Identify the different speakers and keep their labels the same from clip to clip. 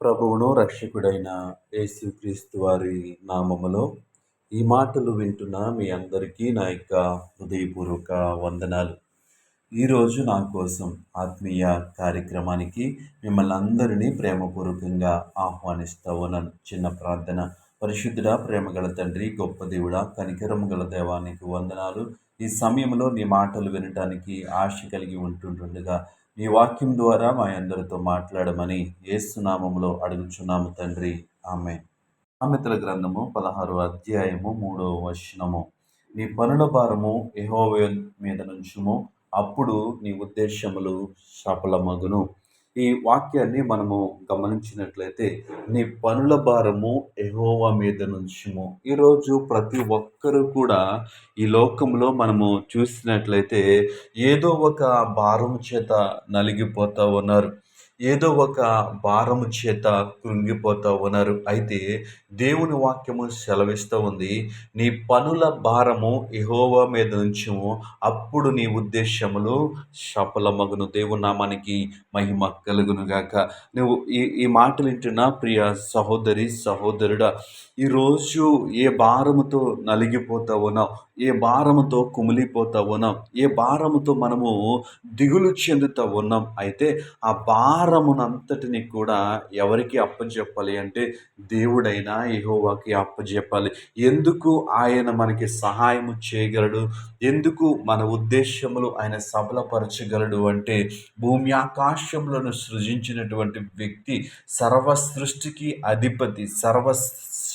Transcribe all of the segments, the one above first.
Speaker 1: ప్రభువును రక్షకుడైన యేసుక్రీస్తు వారి నామములో ఈ మాటలు వింటున్న మీ అందరికీ నా యొక్క హృదయపూర్వక వందనాలు. ఈరోజు నా కోసం ఆత్మీయ కార్యక్రమానికి మిమ్మల్ని అందరినీ ప్రేమపూర్వకంగా ఆహ్వానిస్తా ఉన్నాను చిన్న ప్రార్థన. పరిశుద్ధుడ ప్రేమగల తండ్రి గొప్ప దేవుడ కనికరము గల దేవానికి వందనాలు. ఈ సమయంలో నీ మాటలు వినటానికి ఆశ కలిగి ఉంటుండగా నీ వాక్యం ద్వారా మా అందరితో మాట్లాడమని ఏసునామంలో అడుగుచున్నాము తండ్రి. ఆమె సామెతల గ్రంథము పదహారు అధ్యాయము మూడో వచనము. నీ పనుల భారము ఎహోవే మీద నుంచుము. అప్పుడు నీ ఉద్దేశములు సఫలమగును. ఈ వాక్యాన్ని మనము గమనించినట్లయితే నీ పనుల భారము ఎహోవా మీద నుంచుము. ఈరోజు ప్రతి ఒక్కరూ కూడా ఈ లోకంలో మనము చూసినట్లయితే ఏదో ఒక భారం చేత నలిగిపోతూ ఉన్నారు. ఏదో ఒక భారము చేత కృంగిపోతూ ఉన్నారు. అయితే దేవుని వాక్యము సెలవిస్తూ ఉంది నీ పనుల భారము ఎహోవా మీద నుంచి అప్పుడు నీ ఉద్దేశములు సఫలమగును. దేవుని నామానికి మహిమ కలుగునుగాక నువ్వు ఈ ఈ మాటలు వింటున్నా ప్రియ సహోదరి సహోదరుడా ఈరోజు ఏ భారముతో నలిగిపోతా ఉన్నావు? ఏ భారముతో కుమిలిపోతా ఉన్నాం ఏ భారముతో మనము దిగులు చెందుతూ ఉన్నాం? అయితే ఆ భారమునంతటిని కూడా ఎవరికి అప్పచెప్పాలి అంటే దేవుడైనా యహోవాకి అప్పచెప్పాలి ఎందుకు ఆయన మనకి సహాయము చేయగలడు? ఎందుకు మన ఉద్దేశములు ఆయన సఫలపరచగలడు అంటే భూమి ఆకాశములను సృజించినటువంటి వ్యక్తి సర్వ సృష్టికి అధిపతి సర్వ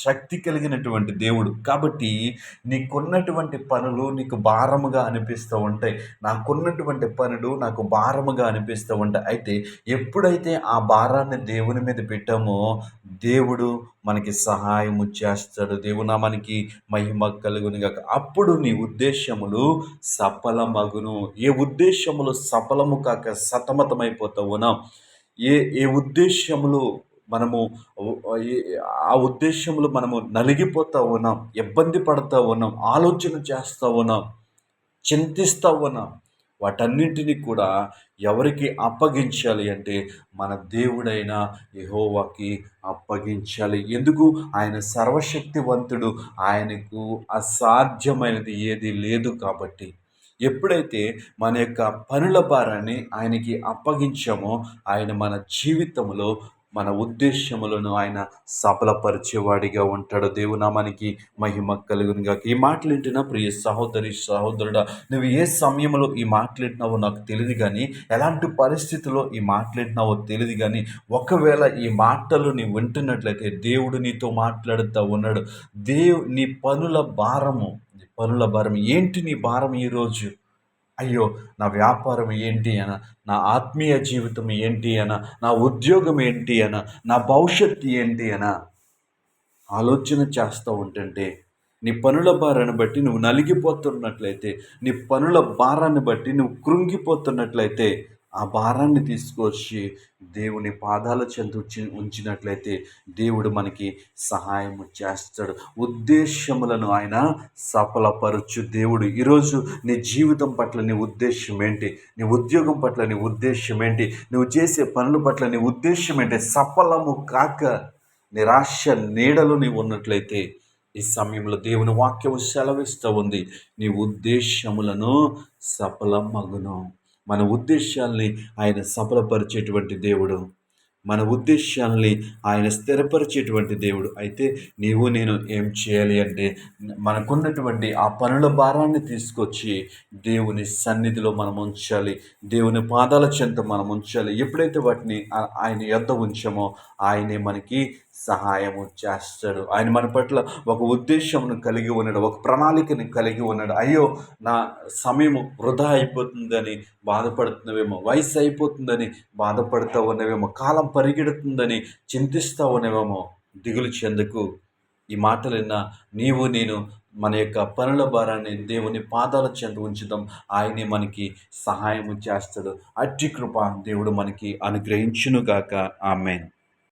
Speaker 1: శక్తి కలిగినటువంటి దేవుడు. కాబట్టి నీకున్నటువంటి పనులు నీకు భారముగా అనిపిస్తూ ఉంటాయి. నాకున్నటువంటి పనులు నాకు భారముగా అనిపిస్తూ ఉంటాయి. అయితే ఎప్పుడైతే ఆ భారాన్ని దేవుని మీద పెట్టామో దేవుడు మనకి సహాయము చేస్తాడు. దేవునా మనకి మహిమ కలుగునిగా అప్పుడు నీ ఉద్దేశములు సఫలమగును. ఏ ఉద్దేశములు సఫలము కాక సతమతమైపోతావునా? ఏ ఏ ఉద్దేశములు మనము ఆ ఉద్దేశంలో మనము నలిగిపోతూ ఉన్నాం ఇబ్బంది పడుతూ ఉన్నాం ఆలోచన చేస్తూ ఉన్నాం చింతిస్తూ ఉన్నాం. వాటన్నింటినీ కూడా ఎవరికి అప్పగించాలి అంటే మన దేవుడైన యహోవాకి అప్పగించాలి. ఎందుకు? ఆయన సర్వశక్తివంతుడు ఆయనకు అసాధ్యమైనది ఏది లేదు కాబట్టి. ఎప్పుడైతే మన యొక్క పనుల భారాన్ని ఆయనకి అప్పగించామో ఆయన మన జీవితంలో మన ఉద్దేశములను ఆయన సఫలపరిచేవాడిగా ఉంటాడు. దేవునామానికి మహిమ కలుగునిగా ఈ మాటలు ప్రియ సహోదరి సహోదరుడా నువ్వు ఏ సమయంలో ఈ మాట్లాడినావో నాకు తెలియదు కానీ ఎలాంటి పరిస్థితుల్లో ఈ మాట్లాడినావో తెలియదు కానీ ఒకవేళ ఈ మాటలు నీవు వింటున్నట్లయితే దేవుడు నీతో మాట్లాడుతూ ఉన్నాడు. దేవు నీ పనుల భారము పనుల భారం ఏంటి నీ భారం ఈరోజు? అయ్యో నా వ్యాపారం ఏంటి అన? నా ఆత్మీయ జీవితం ఏంటి అన? నా ఉద్యోగం ఏంటి అన? నా భవిష్యత్తు ఏంటి అన? ఆలోచన చేస్తూ ఉంటుంటే నీ పనుల భారాన్ని బట్టి నువ్వు నలిగిపోతున్నట్లయితే నీ పనుల భారాన్ని బట్టి నువ్వు కృంగిపోతున్నట్లయితే ఆ భారాన్ని తీసుకొచ్చి దేవుని పాదాల చెంత ఉంచినట్లయితే దేవుడు మనకి సహాయం చేస్తాడు. ఉద్దేశములను ఆయన సఫలపరచు దేవుడు. ఈరోజు నీ జీవితం పట్ల నీ ఉద్దేశం ఏంటి? నీ ఉద్యోగం పట్ల నీ ఉద్దేశం ఏంటి? నువ్వు చేసే పనుల పట్ల నీ ఉద్దేశం ఏంటి? సఫలము కాక నిరాశ నీడలు నీవు ఉన్నట్లయితే ఈ సమయంలో దేవుని వాక్యము సెలవిస్తూ ఉంది. నీ ఉద్దేశములను సఫలమగును. మన ఉద్దేశాల్ని ఆయన సఫలపరిచేటువంటి దేవుడు. మన ఉద్దేశాల్ని ఆయన స్థిరపరిచేటువంటి దేవుడు. అయితే నీవు నేను ఏం చేయాలి అంటే మనకున్నటువంటి ఆ పనుల భారాన్ని తీసుకొచ్చి దేవుని సన్నిధిలో మనం ఉంచాలి. దేవుని పాదాల చెంత మనం ఉంచాలి. ఎప్పుడైతే వాటిని ఆయన యొద్ద ఉంచామో ఆయనే మనకి సహాయము చేస్తాడు ఆయన మన పట్ల ఒక ఉద్దేశమును కలిగి ఉన్నాడు ఒక ప్రణాళికని కలిగి ఉన్నాడు. అయ్యో నా సమయము వృధా అయిపోతుందని బాధపడుతున్నవేమో వయసు అయిపోతుందని బాధపడుతూ ఉన్నవేమో కాలం పరిగెడుతుందని చింతిస్తూ ఉన్నవేమో దిగులు చెందుకు. ఈ మాటలు విన్న నీవు నేను మన యొక్క పనుల భారాన్ని దేవుని పాదాల చెంత ఉంచుదాం. ఆయనే మనకి సహాయం చేస్తాడు. అట్టి కృప దేవుడు మనకి అనుగ్రహించునుగాక. ఆమెన్.